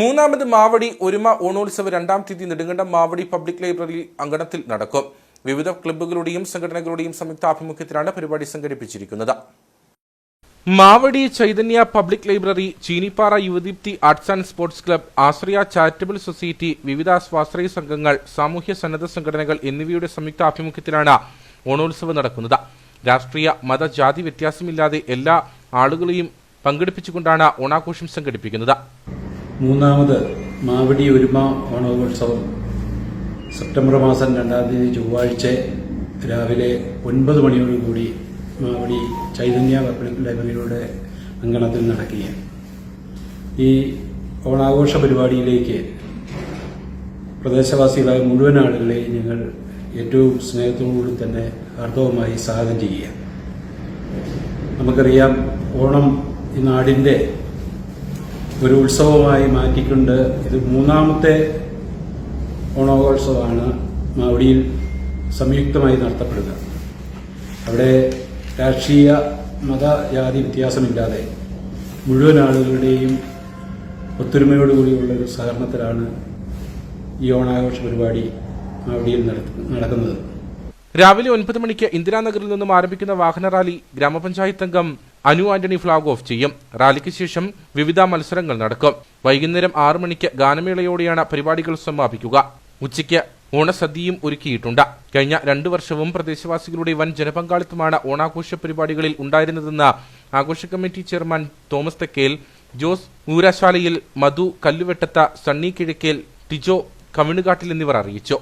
മൂന്നാമത് മാവടി ഒരുമ ഓണോത്സവ രണ്ടാം തീയതി നെടുങ്കണ്ടം മാവടി പബ്ലിക് ലൈബ്രറി അങ്കണത്തിൽ നടക്കും. വിവിധ ക്ലബ്ബുകളുടെയും സംഘടനകളുടെയും സംയുക്താഭിമുഖ്യത്തിലാണ് പരിപാടി സംഘടിപ്പിച്ചിരിക്കുന്നത്. Mavadi Chaitanya public library Cheenippara Yuvadeepthi arts and sports club Ashraya charitable society വിവിധ സ്വാശ്രയ സംഘങ്ങൾ സാമൂഹ്യ സന്നദ്ധ സംഘടനകൾ എന്നിവയുടെ സംയുക്ത ആഭിമുഖ്യത്തിലാണ് ഓണോത്സവം നടക്കുന്നത്. രാഷ്ട്രീയ മത ജാതി വ്യത്യാസമില്ലാതെ എല്ലാ ആളുകളെയും പങ്കെടുപ്പിച്ചുകൊണ്ടാണ് ഓണാഘോഷം സംഘടിപ്പിക്കുന്നത്. മൂന്നാമത് മാവടി ഒരുമ ഓണോത്സവം. സെപ്റ്റംബർ മാസം രണ്ടാം തീയതി ചൊവ്വാഴ്ച രാവിലെ ഒൻപത് മണിയോടുകൂടി മാവടി ചൈതന്യ പബ്ലിക് ലൈബ്രറിയുടെ അങ്കണത്തിൽ നടക്കുകയാണ്. ഈ ഓണാഘോഷ പരിപാടിയിലേക്ക് പ്രദേശവാസികളായ മുഴുവൻ ആളുകളെയും ഞങ്ങൾ ഏറ്റവും സ്നേഹത്തോടുകൂടി തന്നെ ഹാർദവമായി സ്വാഗതം ചെയ്യുക നമുക്കറിയാം ഓണം ഈ നാടിന്റെ ഒരു ഉത്സവമായി മാറ്റിക്കൊണ്ട് ഇത് മൂന്നാമത്തെ ഓണോത്സവമാണ് മാവടിയിൽ സംയുക്തമായി നടത്തപ്പെടുക. അവിടെ രാഷ്ട്രീയ മത ജാതി വ്യത്യാസമില്ലാതെ മുഴുവൻ ആളുകളുടെയും ഒത്തൊരുമയോടുകൂടിയുള്ള ഒരു സഹകരണത്തിലാണ് ഈ ഓണാഘോഷ പരിപാടി മാവടിയിൽ നടക്കുന്നത്. രാവിലെ ഒൻപത് മണിക്ക് ഇന്ദിരാനഗറിൽ നിന്നും ആരംഭിക്കുന്ന വാഹന റാലി ഗ്രാമപഞ്ചായത്ത് അംഗം അനു ആന്റണി ഫ്ളാഗ് ഓഫ് ചെയ്യും. റാലിക്ക് ശേഷം വിവിധ മത്സരങ്ങൾ നടക്കും. വൈകുന്നേരം ആറു മണിക്ക് ഗാനമേളയോടെയാണ് പരിപാടികൾ സമാപിക്കുക. ഉച്ചയ്ക്ക് ഓണസദ്യയും ഒരുക്കിയിട്ടുണ്ട്. കഴിഞ്ഞ രണ്ടു വർഷവും പ്രദേശവാസികളുടെ വൻ ജനപങ്കാളിത്തമാണ് ഓണാഘോഷ പരിപാടികളിൽ ഉണ്ടായിരുന്നതെന്ന് ആഘോഷ committee chairman Thomas Thekkel Jose Urashalayil Madhu Kalluvettath Sunny Kizhakkel Tijo Kaminukattil എന്നിവർ അറിയിച്ചു.